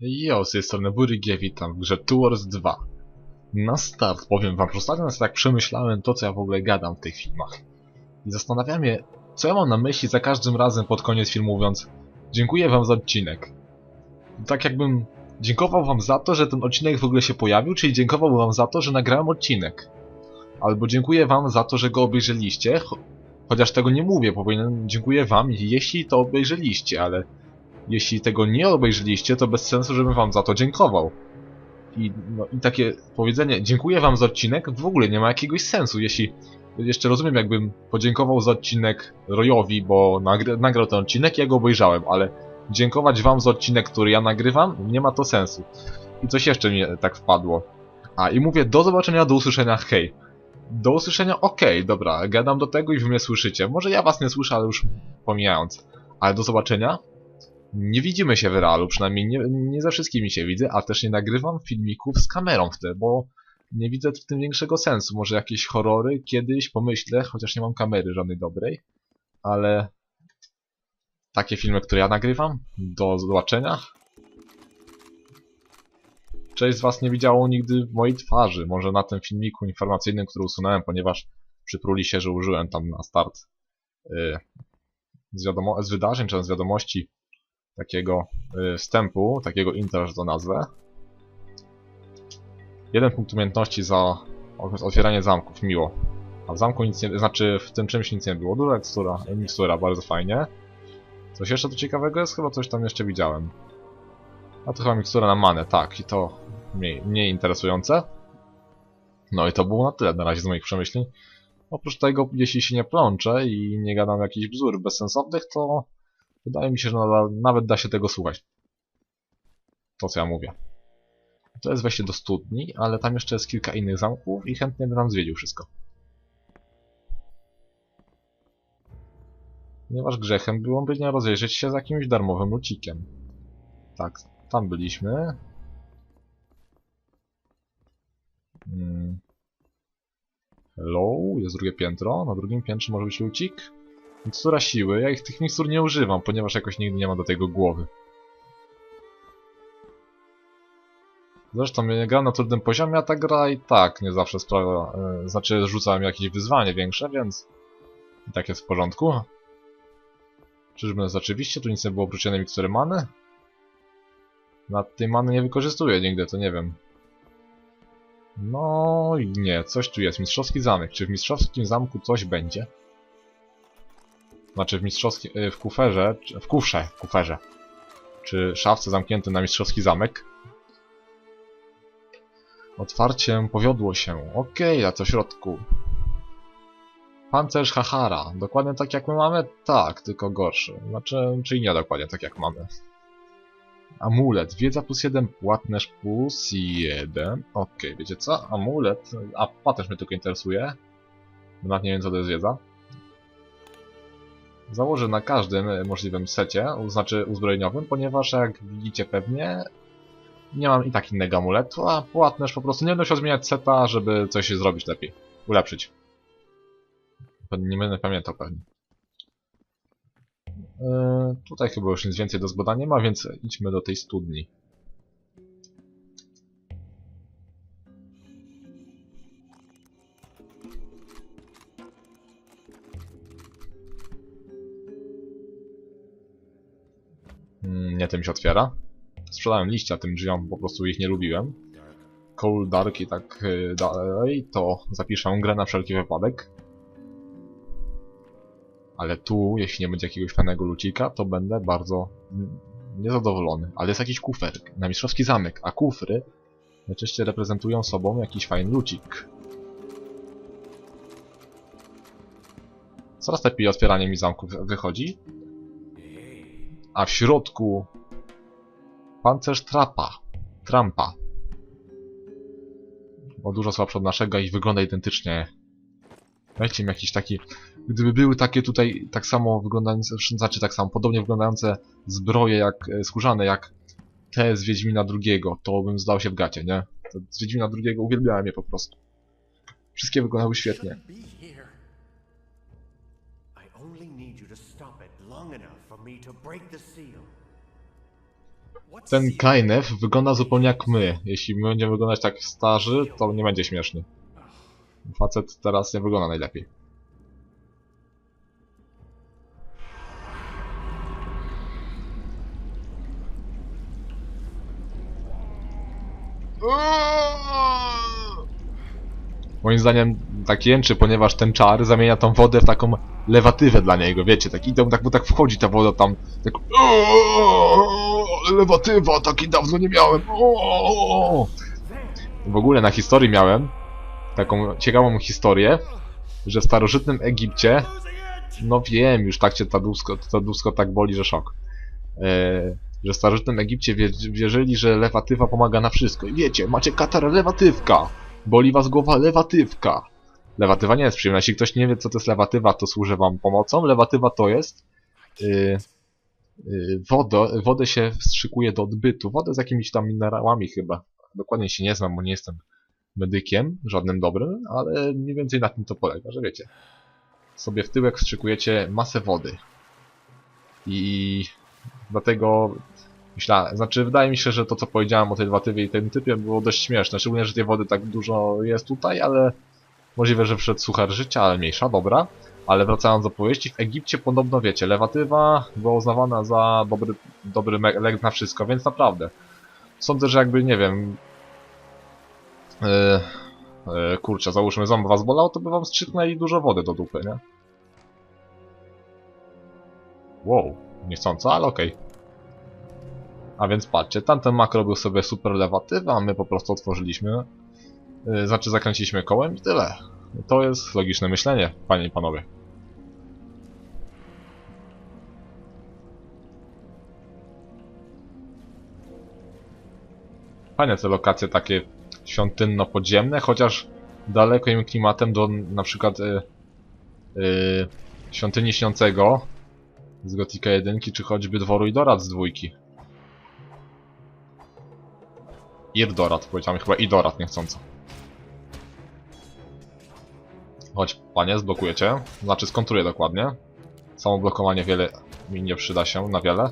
Jo, z tej strony Burygie, witam w grze Two Wars 2. Na start powiem wam, że ostatnio tak przemyślałem to, co ja w ogóle gadam w tych filmach. I zastanawiam się, co ja mam na myśli za każdym razem pod koniec filmu mówiąc Dziękuję wam za odcinek. Tak jakbym dziękował wam za to, że ten odcinek w ogóle się pojawił, czyli dziękował wam za to, że nagrałem odcinek. Albo dziękuję wam za to, że go obejrzeliście, cho chociaż tego nie mówię, powinienem dziękuję wam, jeśli to obejrzeliście, ale jeśli tego nie obejrzeliście, to bez sensu, żebym wam za to dziękował. I, no, I takie powiedzenie, dziękuję wam za odcinek, w ogóle nie ma jakiegoś sensu. Jeśli jeszcze rozumiem, jakbym podziękował za odcinek Royowi, bo nagry, nagrał ten odcinek, ja go obejrzałem, ale dziękować wam za odcinek, który ja nagrywam, nie ma to sensu. I coś jeszcze mi tak wpadło. A i mówię, do zobaczenia, do usłyszenia, hej. Do usłyszenia, okej, dobra, gadam do tego i wy mnie słyszycie. Może ja was nie słyszę, ale już pomijając. Ale do zobaczenia, nie widzimy się w realu, przynajmniej nie, nie ze wszystkimi się widzę, a też nie nagrywam filmików z kamerą wtedy, bo nie widzę w tym większego sensu. Może jakieś horrory kiedyś pomyślę, chociaż nie mam kamery żadnej dobrej, ale takie filmy, które ja nagrywam, do zobaczenia. Część z was nie widziało nigdy mojej twarzy, może na tym filmiku informacyjnym, który usunąłem, ponieważ przypruli się, że użyłem tam na start yy, z, z wydarzeń, czy z wiadomości takiego y, wstępu, takiego intro, że to nazwę. Jeden punkt umiejętności za otwieranie zamków, miło. A w zamku nic nie, znaczy w tym czymś nic nie było. Duża mikstura, mikstura, bardzo fajnie. Coś jeszcze tu ciekawego jest? Chyba coś tam jeszcze widziałem. A to chyba mikstura na manę, tak, i to mniej, mniej interesujące. No i to było na tyle na razie z moich przemyśleń. Oprócz tego, jeśli się nie plączę i nie gadam jakichś bzdur bezsensownych, to Wydaje mi się, że nawet da się tego słuchać. To, co ja mówię. To jest wejście do studni, ale tam jeszcze jest kilka innych zamków i chętnie bym nam zwiedził wszystko. Ponieważ grzechem byłoby nie rozejrzeć się z jakimś darmowym lucikiem. Tak, tam byliśmy. Hmm. Hello, jest drugie piętro. Na drugim piętrze może być lucik. Mikstura siły. Ja ich tych mikstur nie używam, ponieważ jakoś nigdy nie ma do tego głowy. Zresztą ja gram na trudnym poziomie, a ta gra i tak nie zawsze sprawia... Yy, znaczy rzucałem jakieś wyzwanie większe, więc... I tak jest w porządku. Czyżby rzeczywiście tu nic nie było oprócz jednej mikstury many? Na tej many nie wykorzystuję nigdy, to nie wiem. No i nie, coś tu jest. Mistrzowski zamek. Czy w mistrzowskim zamku coś będzie? Znaczy w mistrzowskim, w kuferze, w kufrze, w kuferze. Czy szafce zamknięte na mistrzowski zamek. Otwarcie powiodło się. Okej, okay, a co w środku? Pancerz Hahara. Dokładnie tak jak my mamy? Tak, tylko gorszy. Znaczy, czyli nie dokładnie tak jak mamy. Amulet. Wiedza plus 1, płatność plus 1. Okej, okay, wiecie co? Amulet. A płatność mnie tylko interesuje. Nawet nie wiem co to jest wiedza. Założę na każdym możliwym secie, znaczy uzbrojeniowym, ponieważ jak widzicie pewnie nie mam i tak innego amuletu, a płatność po prostu nie będę musiał zmieniać seta, żeby coś zrobić lepiej, ulepszyć. Nie będę pamiętał pewnie. Yy, tutaj chyba już nic więcej do zbadania nie ma, więc idźmy do tej studni. Nie tym się otwiera. Sprzedałem liścia tym drzwiom, po prostu ich nie lubiłem. Cold Dark i tak y, dalej, to zapiszę grę na wszelki wypadek. Ale tu, jeśli nie będzie jakiegoś fajnego lucika, to będę bardzo niezadowolony. Ale jest jakiś kufer na mistrzowski zamek, a kufry najczęściej reprezentują sobą jakiś fajny lucik. Coraz lepiej otwieranie mi zamków wychodzi, a w środku pancerz trapa, trampa. Bo dużo słabszy od naszego i wygląda identycznie. Weźcie mi jakiś taki... Gdyby były takie tutaj tak samo wyglądające, znaczy tak samo, podobnie wyglądające zbroje jak e, skórzane, jak te z Wiedźmina drugiego, to bym zdał się w gacie, nie? To z Wiedźmina drugiego uwielbiałem je po prostu. Wszystkie wyglądały świetnie. Ten Kainev wygląda zupełnie jak my. Jeśli my będziemy wyglądać tak starzy, to nie będzie śmiesznie. Facet teraz nie wygląda najlepiej. Moim zdaniem tak jęczy, ponieważ ten czar zamienia tą wodę w taką lewatywę dla niego, wiecie, tak idą, tak, bo tak wchodzi ta woda tam, tak lewatywa, takiej dawno nie miałem. W ogóle na historii miałem taką ciekawą historię, że w starożytnym Egipcie, no wiem, już tak cię tadusko, tadusko tak boli, że szok. E, że w starożytnym Egipcie wie, wierzyli, że lewatywa pomaga na wszystko. I wiecie, macie katar lewatywka. Boli was głowa lewatywka. Lewatywa nie jest przyjemna. Jeśli ktoś nie wie, co to jest lewatywa, to służy wam pomocą. Lewatywa to jest... Yy, yy, wodo, wodę się wstrzykuje do odbytu. Wodę z jakimiś tam minerałami chyba. Dokładnie się nie znam, bo nie jestem medykiem, żadnym dobrym, ale mniej więcej na tym to polega, że wiecie. Sobie w tyłek wstrzykujecie masę wody. I dlatego myślałem, znaczy wydaje mi się, że to co powiedziałem o tej lewatywie i tym typie było dość śmieszne, szczególnie, że tej wody tak dużo jest tutaj, ale możliwe, że wszedł suchar życia, ale mniejsza, dobra. Ale wracając do powieści, w Egipcie podobno wiecie, lewatywa była uznawana za dobry, dobry lek na wszystko, więc naprawdę. Sądzę, że jakby, nie wiem... Yy, yy, kurczę, załóżmy ząb was bolał, to by wam strzyknęli dużo wody do dupy, nie? Wow, niechcąco, ale okej. A więc patrzcie, tamten mak robił sobie super lewatywę, a my po prostu otworzyliśmy, yy, znaczy zakręciliśmy kołem i tyle. To jest logiczne myślenie, panie i panowie. Fajne te lokacje takie świątynno-podziemne, chociaż daleko im klimatem do na przykład yy, yy, świątyni śniącego z Gotika 1, czy choćby dworu Idorat z dwójki. Irdorat, powiedziałem chyba Idorat niechcąco. Chodź, panie, zblokuję cię. Znaczy, skontruję dokładnie. Samo blokowanie wiele mi nie przyda się na wiele.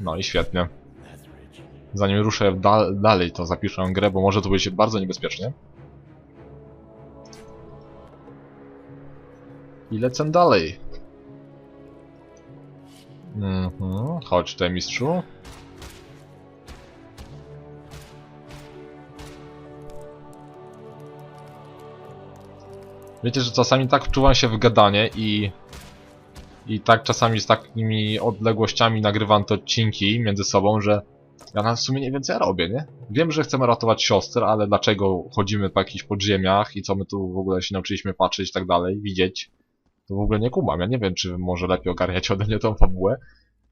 No i świetnie. Zanim ruszę dal dalej, to zapiszę grę, bo może to być bardzo niebezpiecznie. I lecę dalej. Mhm, chodź tutaj mistrzu. Wiecie, że czasami tak wczuwam się w gadanie i... I tak czasami z takimi odległościami nagrywam te odcinki między sobą, że ja na sumie nie wiem co ja robię, nie? Wiem, że chcemy ratować siostrę, ale dlaczego chodzimy po jakichś podziemiach i co my tu w ogóle się nauczyliśmy patrzeć i tak dalej, widzieć, to w ogóle nie kumam. Ja nie wiem, czy może lepiej ogarniać ode mnie tą fabułę,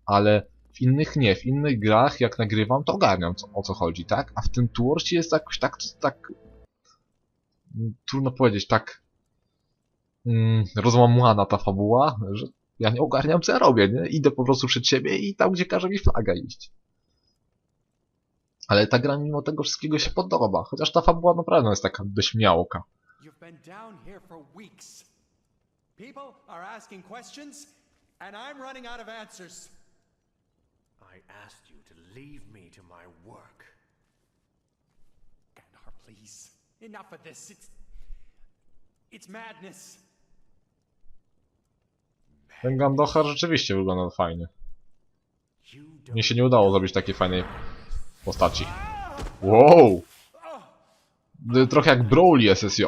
ale w innych nie, w innych grach jak nagrywam, to ogarniam co, o co chodzi, tak? A w tym Toursie jest jakoś tak, tak... Trudno powiedzieć, tak... Mm, rozłamana ta fabuła, że ja nie ogarniam co ja robię, nie? Idę po prostu przed siebie i tam, gdzie każe mi flaga iść. Ale ta gra mimo tego wszystkiego się podoba, chociaż ta fabuła naprawdę jest taka dość miałka. You've been down here for weeks. People are asking questions, and I'm running out of answers. I asked you to leave me to my work. Gandhar, please. Enough of this. It's. It's madness. Ten Gandochar rzeczywiście wygląda fajnie. Mnie się nie udało zrobić takiej fajnej postaci. Wow! Trochę jak Broly SSJ.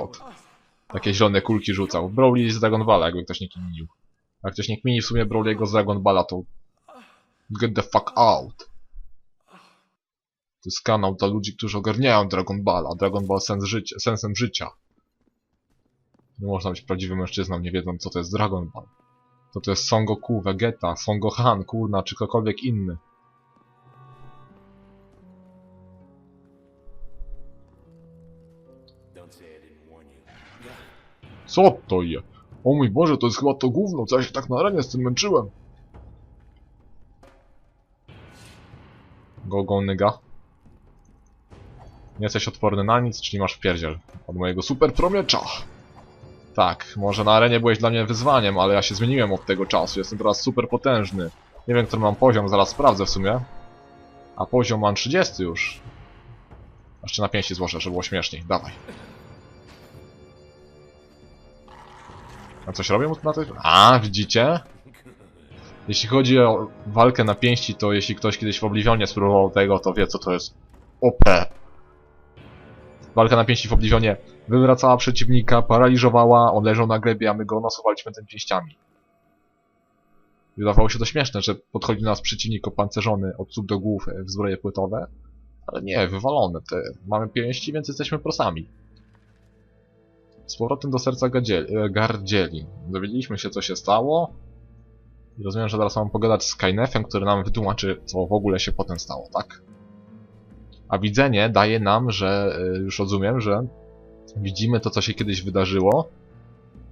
Takie zielone kulki rzucał. Broly z Dragon Balla, jakby ktoś nie kminił. Jak ktoś nie kmini w sumie Broly'ego z Dragon Balla, to... Get the fuck out! To jest kanał dla ludzi, którzy ogarniają Dragon Balla. Dragon Ball sens życia, sensem życia. Nie można być prawdziwym mężczyzną, nie wiedząc co to jest Dragon Ball. To to jest Son Goku, Vegeta, Son Gohan, kurna, czy ktokolwiek inny. Co to je? O mój Boże, to jest chyba to gówno, co ja się tak na arenie z tym męczyłem. Go, go, nyga. Nie jesteś odporny na nic, czyli masz wpierdziel. Od mojego super promiecza. Tak, może na arenie byłeś dla mnie wyzwaniem, ale ja się zmieniłem od tego czasu. Jestem teraz super potężny. Nie wiem, który mam poziom, zaraz sprawdzę w sumie. A poziom mam 30 już. Jeszcze na pięści złożę, żeby było śmieszniej. Dawaj. A coś robią na tych? A, widzicie? Jeśli chodzi o walkę na pięści, to jeśli ktoś kiedyś w Oblivionie spróbował tego, to wie co to jest OP. Walka na pięści w Oblivionie wywracała przeciwnika, paraliżowała, on leżał na glebie, a my go nasuwaliśmy tym pięściami. Wydawało się to śmieszne, że podchodzi do nas przeciwnik opancerzony od stóp do głów w zbroje płytowe, ale nie, wywalone te. Mamy pięści, więc jesteśmy prosami. Z powrotem do serca gadzieli, e, gardzieli. Dowiedzieliśmy się, co się stało. I rozumiem, że teraz mam pogadać z Skynefem, który nam wytłumaczy, co w ogóle się potem stało, tak? A widzenie daje nam, że e, już rozumiem, że widzimy to, co się kiedyś wydarzyło.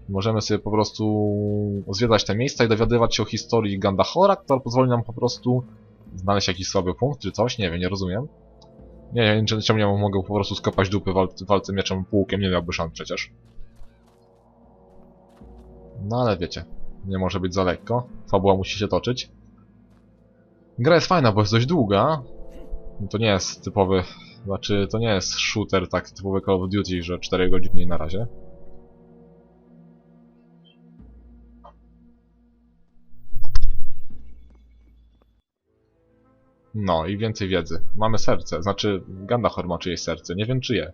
Możemy sobie po prostu zwiedzać te miejsca i dowiadywać się o historii Gandahora, która pozwoli nam po prostu znaleźć jakiś słaby punkt czy coś, nie wiem, nie rozumiem. Nie wiem, czy- czemu nie mogę po prostu skopać dupy w wal- w walce mieczem półkiem, nie miałby szans przecież. No ale wiecie, nie może być za lekko. Fabuła musi się toczyć. Gra jest fajna, bo jest dość długa. To nie jest typowy, znaczy to nie jest shooter tak typowy Call of Duty, że 4 godziny na razie. No i więcej wiedzy. Mamy serce, znaczy Gandahor ma czyjeś serce, nie wiem czyje.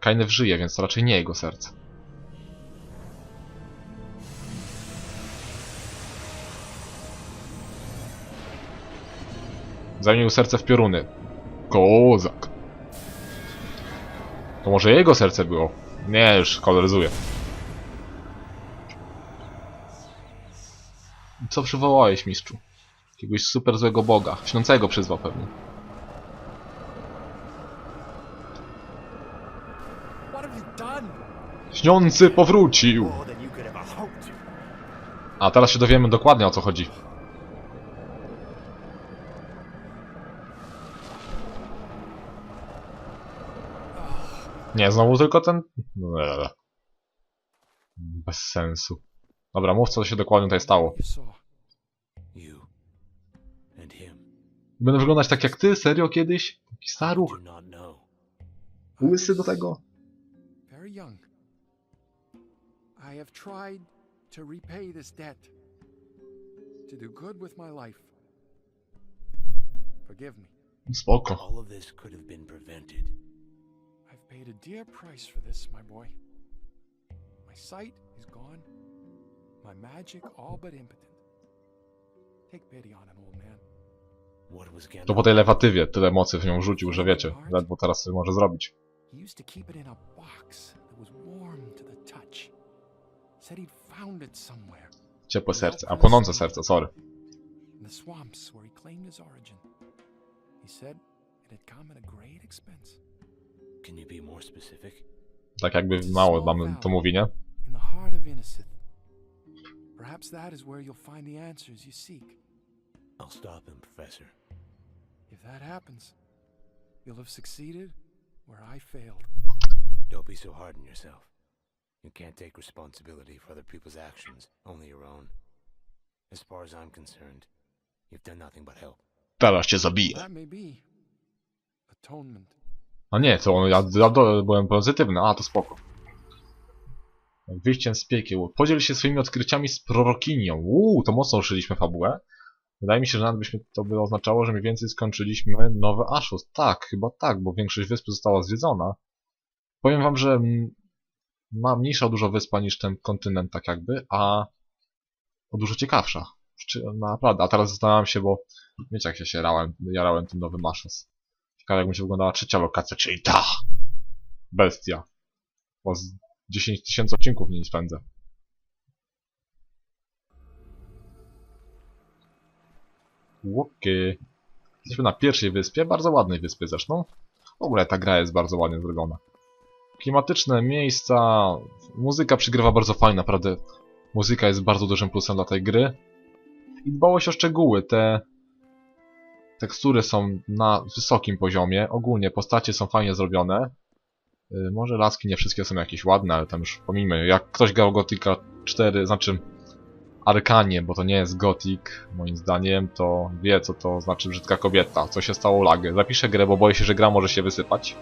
Kainev żyje, więc to raczej nie jego serce. Zamienił serce w pioruny. Kozak. To może jego serce było? Nie, już koloryzuję. Co przywołałeś, mistrzu? Jakiegoś super złego boga. Śniącego przyzwał pewnie. Śniący powrócił! A teraz się dowiemy dokładnie o co chodzi. Nie, znowu tylko ten... Eee. Bez sensu. Dobra, mów co się dokładnie tutaj stało. Będę wyglądać tak jak ty? Serio kiedyś? Taki staruch? Łysy do tego? Very young. I have tried to repay this debt. To do good with my life. Forgive me. Spoko. All of this could have been prevented. Paid a dear price for this, my boy. My sight is gone. My magic all but impotent. Take pity on him, old man. What was To po tej lewatywie tyle mocy w nią rzucił, że wiecie, ledwo teraz sobie może zrobić. Ciepłe serce, a płonące serce, sorry. swamps where he claimed his origin. He said it had come at a great expense. Tak jakby mało mamy to mówienie. In the heart of Innisith. Perhaps that is where you'll find the answers you seek. I'll stop him, Professor. If that happens, you'll have succeeded where I failed. Don't be so hard on yourself. You can't take responsibility for other people's actions, only your own. As far as I'm concerned, you've done nothing but help. Teraz cię zabiję. That may be. Atonement. A nie, to on, ja, ja byłem pozytywny, a to spoko. Wyjściem z piekieł. Podziel się swoimi odkryciami z prorokinią. Uuu, to mocno ruszyliśmy fabułę. Wydaje mi się, że nawet byśmy to by oznaczało, że mniej więcej skończyliśmy nowy Ashus. Tak, chyba tak, bo większość wyspy została zwiedzona. Powiem wam, że ma mniejsza dużo wyspa niż ten kontynent, tak jakby, a dużo ciekawsza. Naprawdę, a teraz zastanawiam się, bo wiecie jak się się jarałem, tym nowym Ashus. Ciekawe jak będzie wyglądała trzecia lokacja, czyli ta! Bestia. Bo z 10 tysięcy odcinków nie spędzę. Łokie. Jesteśmy na pierwszej wyspie, bardzo ładnej wyspie zresztą. W ogóle ta gra jest bardzo ładnie zrobiona. Klimatyczne miejsca, muzyka przygrywa bardzo fajnie, naprawdę. Muzyka jest bardzo dużym plusem dla tej gry. I dbałość o szczegóły, te tekstury są na wysokim poziomie, ogólnie postacie są fajnie zrobione. Y, może laski nie wszystkie są jakieś ładne, ale tam już pomijmy. Jak ktoś grał Gothica 4, znaczy Arkanie, bo to nie jest Gothic, moim zdaniem, to wie co to znaczy brzydka kobieta. Co się stało lagę. Zapiszę grę, bo boję się, że gra może się wysypać.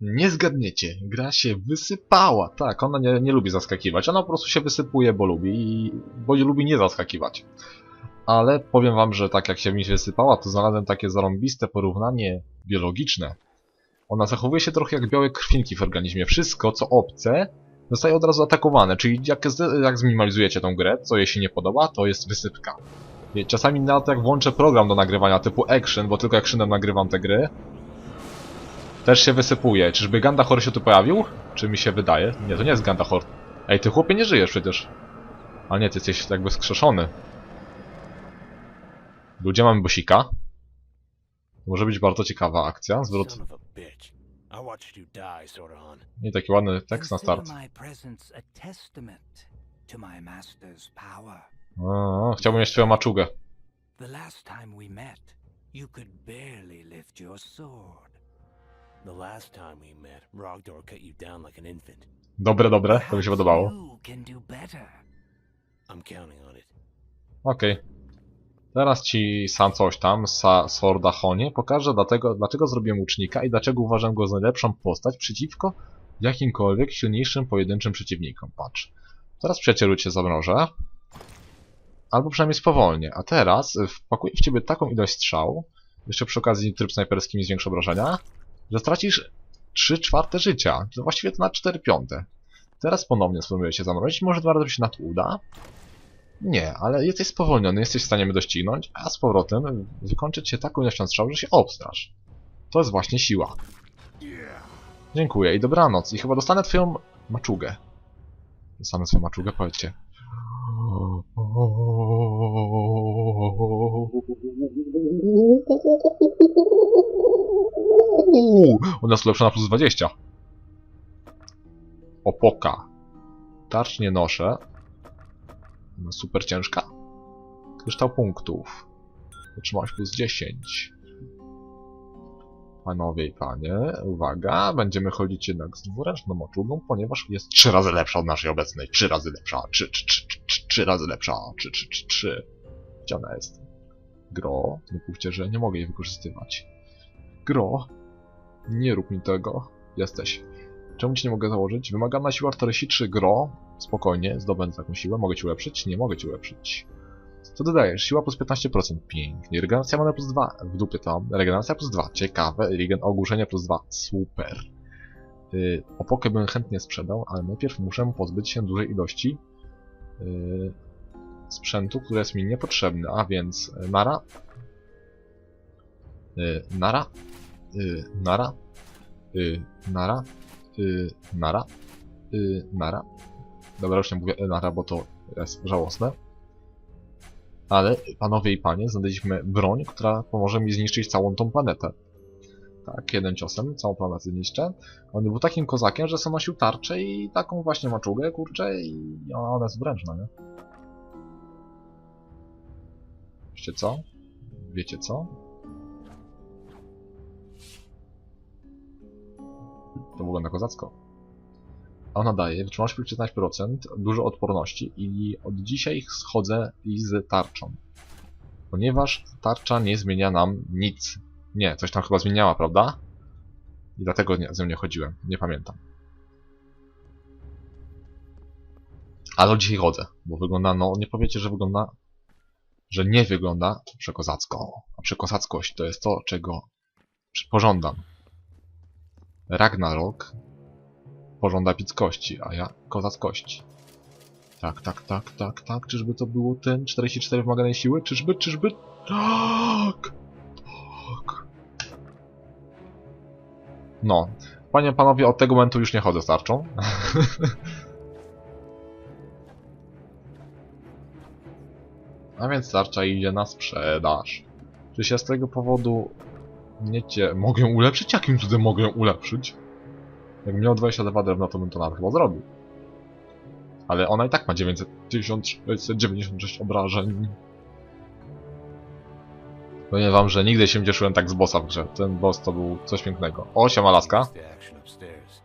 Nie zgadniecie, gra się wysypała. Tak, ona nie, nie lubi zaskakiwać. Ona po prostu się wysypuje, bo lubi, bo lubi nie zaskakiwać. Ale powiem wam, że tak jak się mi wysypała, to znalazłem takie zarąbiste porównanie biologiczne. Ona zachowuje się trochę jak białe krwinki w organizmie. Wszystko, co obce, zostaje od razu atakowane. Czyli jak, jak zminimalizujecie tą grę, co jej się nie podoba, to jest wysypka. Czasami nawet jak włączę program do nagrywania typu Action, bo tylko Actionem nagrywam te gry, też się wysypuje. Czyżby Gandahor się tu pojawił? Czy mi się wydaje? Nie, to nie jest Gandahor. Ej, ty chłopie nie żyjesz przecież. Ale nie, ty jesteś jakby skrzeszony. Ludzie mamy bosika. To może być bardzo ciekawa akcja. Zwrot. I taki ładny tekst na start. O, chciałbym mieć twoją maczugę. The last time we met, you could barely lift your sword. The last time we met, Rogdor cut you down like an infant. Dobre, dobre, to mi się podobało. You can Teraz ci sam coś tam, Sa Sorda Honie, pokażę dlatego, dlaczego zrobiłem łucznika i dlaczego uważam go za najlepszą postać przeciwko jakimkolwiek silniejszym pojedynczym przeciwnikom. Patrz. Teraz przyjacielu cię zamrożę. Albo przynajmniej spowolnię. A teraz wpakuję w ciebie taką ilość strzał, jeszcze przy okazji tryb snajperski mi zwiększy obrażenia, że stracisz 3 czwarte życia. To właściwie to na 4 piąte. Teraz ponownie spróbuję cię zamrozić, może dwa razy się na to uda. Nie, ale jesteś spowolniony, jesteś w stanie mnie doścignąć, a z powrotem wykończyć się taką ilością strzał, że się obstrasz. To jest właśnie siła. Dziękuję i dobranoc. I chyba dostanę twoją maczugę. Dostanę twoją maczugę, powiedzcie. Ona jest ulepszona plus 20. Opoka. Tarcz nie noszę. No, Super ciężka. Kryształ punktów. Wytrzymałość plus 10. Panowie i panie, uwaga, będziemy chodzić jednak z dwuręczną moczugą, ponieważ jest trzy razy lepsza od naszej obecnej. Trzy razy lepsza. Trzy, trzy, trzy, trzy, trzy razy lepsza. Trzy, trzy, trzy, trzy. Gdzie ona jest? Gro, nie mówcie, że nie mogę jej wykorzystywać. Gro, nie rób mi tego. Jesteś. Czemu ci nie mogę założyć? Wymagana siła 43 gro. Spokojnie, zdobędę taką siłę. Mogę ci ulepszyć? Nie mogę ci ulepszyć. Co dodajesz? Siła plus 15%. Pięknie. Regeneracja mana plus 2. W dupie tam. Regeneracja plus 2. Ciekawe. Regen ogłuszenie plus 2. Super. Yy, opokę bym chętnie sprzedał, ale najpierw muszę pozbyć się dużej ilości yy, sprzętu, który jest mi niepotrzebny, a więc yy, nara. Yy, nara. Yy, nara. Yy, nara. Yy, nara. Yy, nara. Dobra, już nie mówię yy, nara, bo to jest żałosne. Ale, panowie i panie, znaleźliśmy broń, która pomoże mi zniszczyć całą tą planetę. Tak, jeden ciosem całą planetę zniszczę. On był takim kozakiem, że sam nosił tarczę i taką właśnie maczugę, kurczę, i ona jest wręczna, nie? Wiecie co? Wiecie co? To wygląda kozacko. Ona daje wytrzymałość plus 15%, dużo odporności i od dzisiaj schodzę i z tarczą. Ponieważ tarcza nie zmienia nam nic. Nie, coś tam chyba zmieniała, prawda? I dlatego nie, z nią nie chodziłem. Nie pamiętam. Ale od dzisiaj chodzę, bo wygląda, no nie powiecie, że wygląda, że nie wygląda przekozacko. A przekozackość to jest to, czego pożądam. Ragnarok pożąda epickości, a ja kozackości. Tak, tak, tak, tak, tak. Czyżby to było ten 44 wymaganej siły? Czyżby, czyżby? Tak! Tak! No. Panie, panowie, od tego momentu już nie chodzę z tarczą. A więc tarcza idzie na sprzedaż. Czy się z tego powodu nie cie... Mogę ulepszyć? Jakim cudem mogę ulepszyć? Jakbym miał 22 drewna, to bym to nawet chyba zrobił. Ale ona i tak ma 900, 1696 obrażeń. Powiem wam, że nigdy się nie cieszyłem tak z bossa w grze. Ten boss to był coś pięknego. O, siema laska. The action upstairs.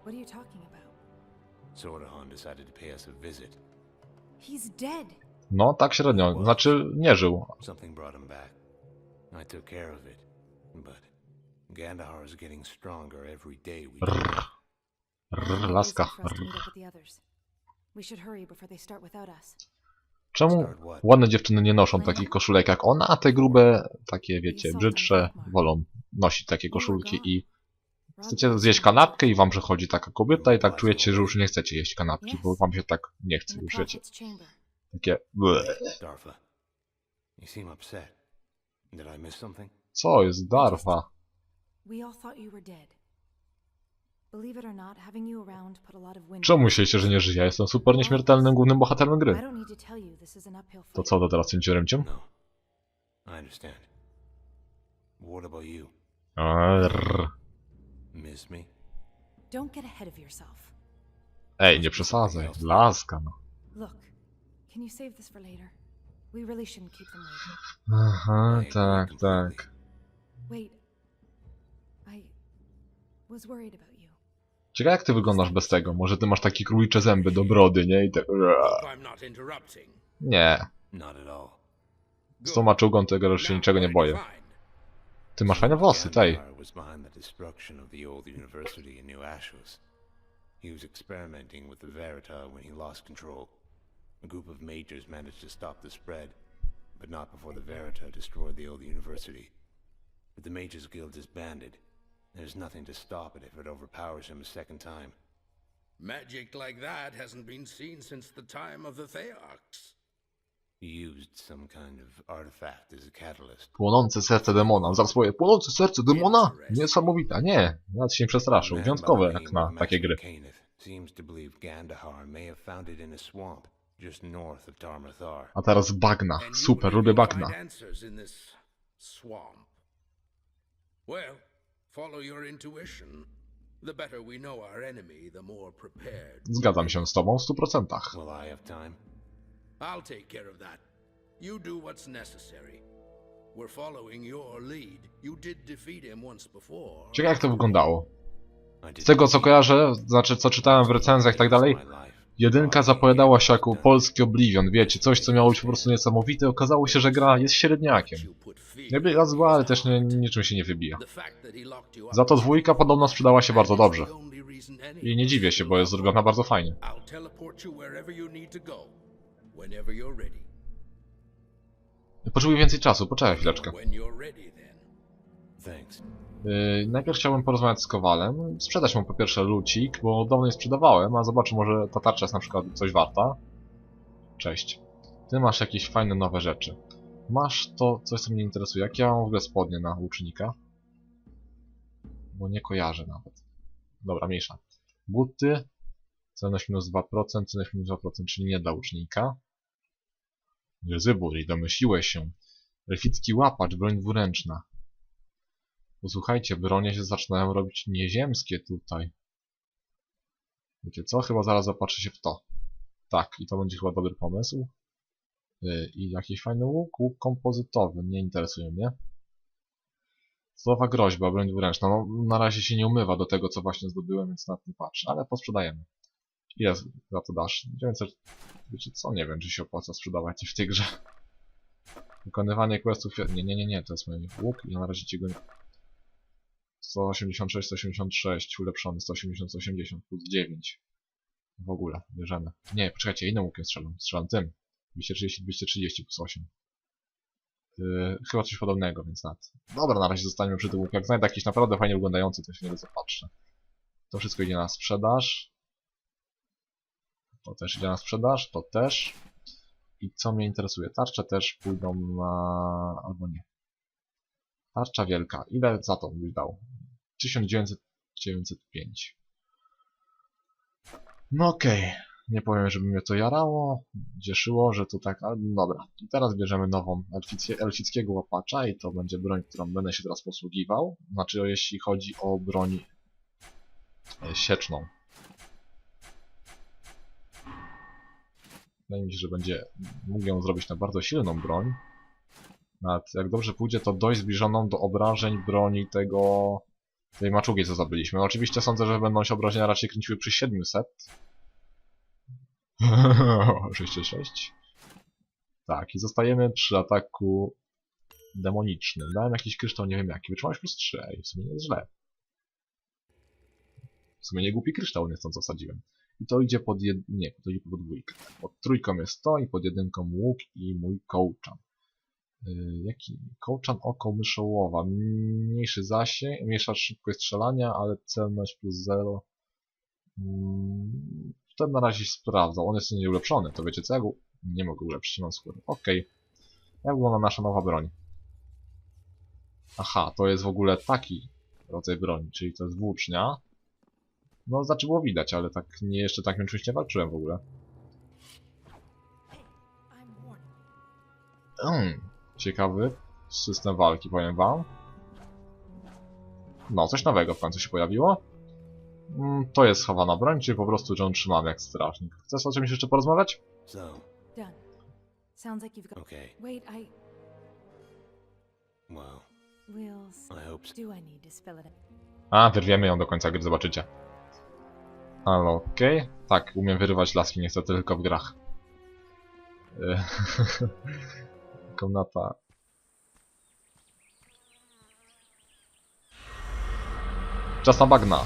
What are you talking about? Sordahan decided to pay us a visit. He's dead. No, tak średnio. Znaczy, nie żył. Something brought him back. I took care of it. But Gandahar is getting stronger every day we Rrr. Laska. We should hurry before they start without us. Czemu ładne dziewczyny nie noszą takich koszulek jak ona, a te grube, takie wiecie, brzydsze, wolą nosić takie koszulki i chcecie zjeść kanapkę i wam przychodzi taka kobieta i tak czujecie, że już nie chcecie jeść kanapki, bo wam się tak nie chce, już wiecie. Takie? Co jest Darfa? Czemu myślicie, że nie żyję? Jestem super nieśmiertelnym głównym bohaterem I gry. don't need to tell you this is an uphill To fight. co, to teraz cięcie ręciem? No. I understand. What about you? Rrr. Miss me? Don't get ahead of yourself. Ej, nie przesadzaj. Laska, no. Look, can you save was worried about you. Ciekawe jak ty wyglądasz bez tego. Może ty masz takie królicze zęby do brody, nie? I tak... Nie. Z tą maczugą tego już się niczego nie boję. Ty masz fajne włosy, tej. He was experimenting with the Verita when he lost control. A group of majors managed to stop the spread, but not before the Verita destroyed the old university. But the Mages Guild is banded. There's nothing to stop it if it overpowers him a second time. Magic like that hasn't been seen since the time of the. He used some kind of artifact as a catalyst. Płonące serce demona. Za swoje płonące serce demona? Niesamowite. Nie. Nawet się nie przestraszył. Wyjątkowe jak na takie gry. Caneth seems to believe Gandahar may have found it in a swamp just north of Tarmathar. A teraz bagna. Super, lubię bagna. Well, follow your intuition. The better we know our enemy, the more prepared. Zgadzam się z tobą w stu procentach. Will I have time? I'll take care of that. You do what's necessary. We're following your lead. You did defeat him once before. Ciekawe jak to wyglądało. Z tego co kojarzę, znaczy co czytałem w recenzjach i tak dalej, jedynka zapowiadała się jako polski Oblivion, wiecie, coś co miało być po prostu niesamowite, okazało się, że gra jest średniakiem. Raz była, ale też nie, niczym się nie wybija. Za to dwójka podobno sprzedała się bardzo dobrze. I nie dziwię się, bo jest zrobiona bardzo fajnie. Potrzebuję więcej czasu, poczekaj chwileczkę. Yy, najpierw chciałbym porozmawiać z Kowalem, sprzedać mu po pierwsze lucik, bo dawno nie sprzedawałem, a zobaczę może ta tarcza jest na przykład coś warta. Cześć. Ty masz jakieś fajne nowe rzeczy. Masz to, coś co mnie interesuje. Jak ja mam w ogóle spodnie na łucznika? Bo nie kojarzę nawet. Dobra, mniejsza. Buty. Celność minus 2%, celność minus 2%, czyli nie dla łucznika. Zybur, i domyśliłeś się. Elficki łapacz, broń dwuręczna. Posłuchajcie, bronie się zaczynają robić nieziemskie tutaj. Wiecie co? Chyba zaraz zapatrzę się w to. Tak, i to będzie chyba dobry pomysł. Yy, I jakiś fajny łuk, łuk kompozytowy, nie interesuje mnie. Słowa groźba, broń dwuręczna. No, na razie się nie umywa do tego, co właśnie zdobyłem, więc na to nie patrzę, ale posprzedajemy. Ile za to dasz? 900... Wiecie co? Nie wiem, czy się opłaca sprzedawać coś w tej grze. Wykonywanie questów... Nie, nie, nie, nie, to jest mój łuk i na razie ci go nie... 186, 186, ulepszony 180, 180 plus 9. W ogóle, bierzemy. Nie, poczekajcie, innym łukiem strzelam. Strzelam tym. 230, 230 plus 8. Yy, chyba coś podobnego, więc nad. Dobra, na razie zostaniemy przy tym łuku. Jak znajdę jakiś naprawdę fajnie wyglądający, to się nie zapatrzę. To wszystko idzie na sprzedaż. To też idzie na sprzedaż, to też. I co mnie interesuje? Tarcze też pójdą na... albo nie. Tarcza wielka. Ile za to byś dał? 1905. No okej. Nie powiem, żeby mnie to jarało, cieszyło, że to tak, ale dobra. I teraz bierzemy nową elficie, elfickiego łapacza i to będzie broń, którą będę się teraz posługiwał. Znaczy, jeśli chodzi o broń e, sieczną. Wydaje mi się, że będzie mógł ją zrobić na bardzo silną broń. Nawet jak dobrze pójdzie, to dość zbliżoną do obrażeń broni tego tej maczugi, co zdobyliśmy. No, oczywiście sądzę, że będą się obrażenia raczej kręciły przy 700. 666. Tak, i zostajemy przy ataku demonicznym. Dałem jakiś kryształ, nie wiem jaki. Wytrzymałość plus 3, ej, w sumie nie jest źle. W sumie nie głupi kryształ, nie stąd zasadziłem. I to idzie pod jed... nie, to idzie pod dwójkę. Pod trójką jest to i pod jedynką łuk i mój kołczan. Yy, jaki? Kołczan oko myszołowa. Mniejszy zasięg, mniejsza szybkość strzelania, ale celność plus 0. Mm, ten na razie się sprawdzał. On jest nieulepszony, to wiecie co? Ja go nie mogę ulepszyć, mam skórę. Okej. Jak wygląda nasza nowa broń? Aha, to jest w ogóle taki rodzaj broni, czyli to jest włócznia. No, znaczy było widać, ale tak nie, jeszcze tak czymś nie walczyłem w ogóle. Mm, ciekawy system walki, powiem wam. No, coś nowego w końcu się pojawiło. Mm, to jest schowana broń, czy po prostu ją trzymamy jak strażnik. Chcesz o czymś jeszcze porozmawiać? So, Done. Sounds like you've got. okay. Wait, I. Well, We'll. s- I hope so. Do I need to spell it? A, wyrwiemy ją do końca gry, zobaczycie. Ale okej. Tak, umiem wyrywać laski, niestety tylko w grach. E, Komnata. Czas na bagna.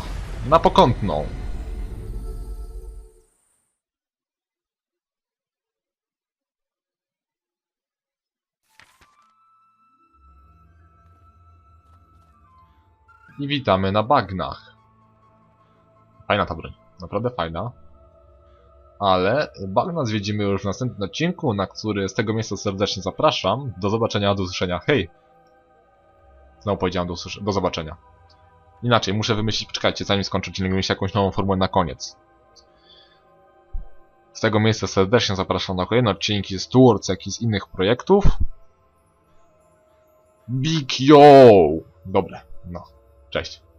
Na pokątną. I witamy na bagnach. Fajna ta broń. Naprawdę fajna. Ale bagna zwiedzimy już w następnym odcinku, na który z tego miejsca serdecznie zapraszam. Do zobaczenia, do usłyszenia. Hej! Znowu powiedziałem do, do zobaczenia. Inaczej, muszę wymyślić, poczekajcie, zanim skończę odcinek, wymyślić jakąś nową formułę na koniec. Z tego miejsca serdecznie zapraszam na kolejne odcinki z Towards, jak i z innych projektów. Big yo! Dobre, no. Cześć.